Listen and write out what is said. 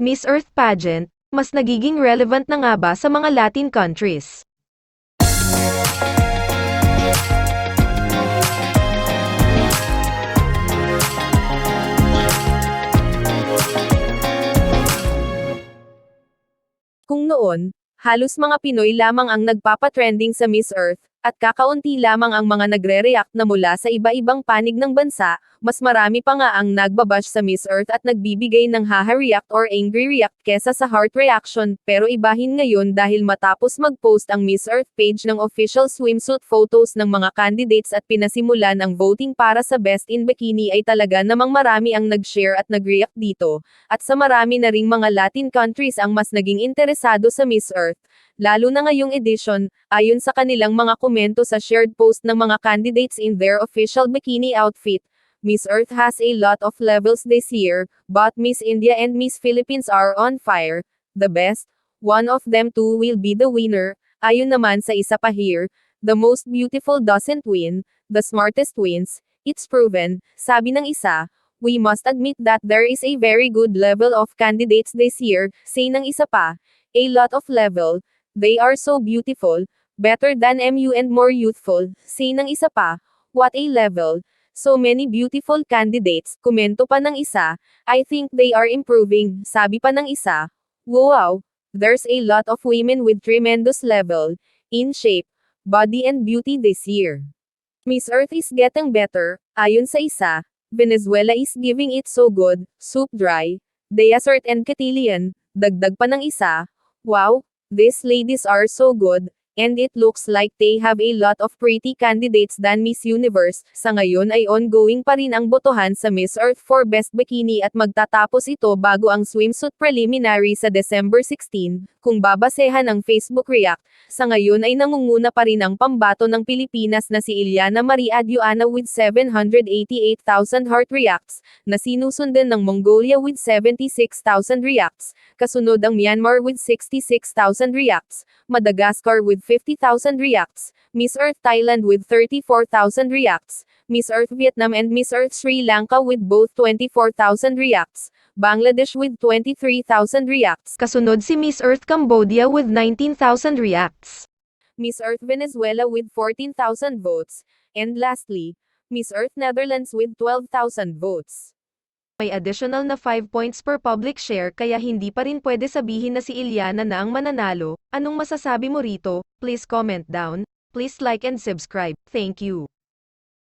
Miss Earth pageant, mas nagiging relevant na nga ba sa mga Latin countries? Kung noon, halos mga Pinoy lamang ang nagpapatrending sa Miss Earth, at kakaunti lamang ang mga nagre-react na mula sa iba-ibang panig ng bansa, mas marami pa nga ang nagbabash sa Miss Earth at nagbibigay ng haha-react or angry react kesa sa heart reaction, pero ibahin ngayon dahil matapos mag-post ang Miss Earth page ng official swimsuit photos ng mga candidates at pinasimulan ang voting para sa Best in Bikini ay talaga namang marami ang nag-share at nag-react dito, at sa marami na ring mga Latin countries ang mas naging interesado sa Miss Earth, lalo na ngayong edition, ayon sa kanilang mga komento sa shared post ng mga candidates in their official bikini outfit. Miss Earth has a lot of levels this year, but Miss India and Miss Philippines are on fire. The best, one of them too will be the winner. Ayon naman sa isa pa here, the most beautiful doesn't win, the smartest wins. It's proven, sabi ng isa, we must admit that there is a very good level of candidates this year, say ng isa pa, a lot of level, they are so beautiful, better than MU and more youthful, say ng isa pa, what a level, so many beautiful candidates, komento pa ng isa, I think they are improving, sabi pa ng isa, wow, there's a lot of women with tremendous level, in shape, body and beauty this year. Miss Earth is getting better, ayon sa isa, Venezuela is giving it so good, soup dry, Deasert and Cotillion, dagdag pa ng isa, wow, these ladies are so good, and it looks like they have a lot of pretty candidates than Miss Universe. Sa ngayon ay ongoing pa rin ang botohan sa Miss Earth for Best Bikini at magtatapos ito bago ang swimsuit preliminary sa December 16, kung babasehan ang Facebook React. Sa ngayon ay nangunguna pa rin ang pambato ng Pilipinas na si Iliana Marie Aduana with 788,000 heart reacts, na sinusundan ng Mongolia with 76,000 reacts, kasunod ang Myanmar with 66,000 reacts, Madagascar with 50,000 reacts, Miss Earth Thailand with 34,000 reacts, Miss Earth Vietnam and Miss Earth Sri Lanka with both 24,000 reacts, Bangladesh with 23,000 reacts, Kasunod si Miss Earth Cambodia with 19,000 reacts. Miss Earth Venezuela with 14,000 votes, and lastly, Miss Earth Netherlands with 12,000 votes. May additional na 5 points per public share kaya hindi pa rin pwede sabihin na si Iliana na ang mananalo. Anong masasabi mo rito? Please comment down. Please like and subscribe. Thank you.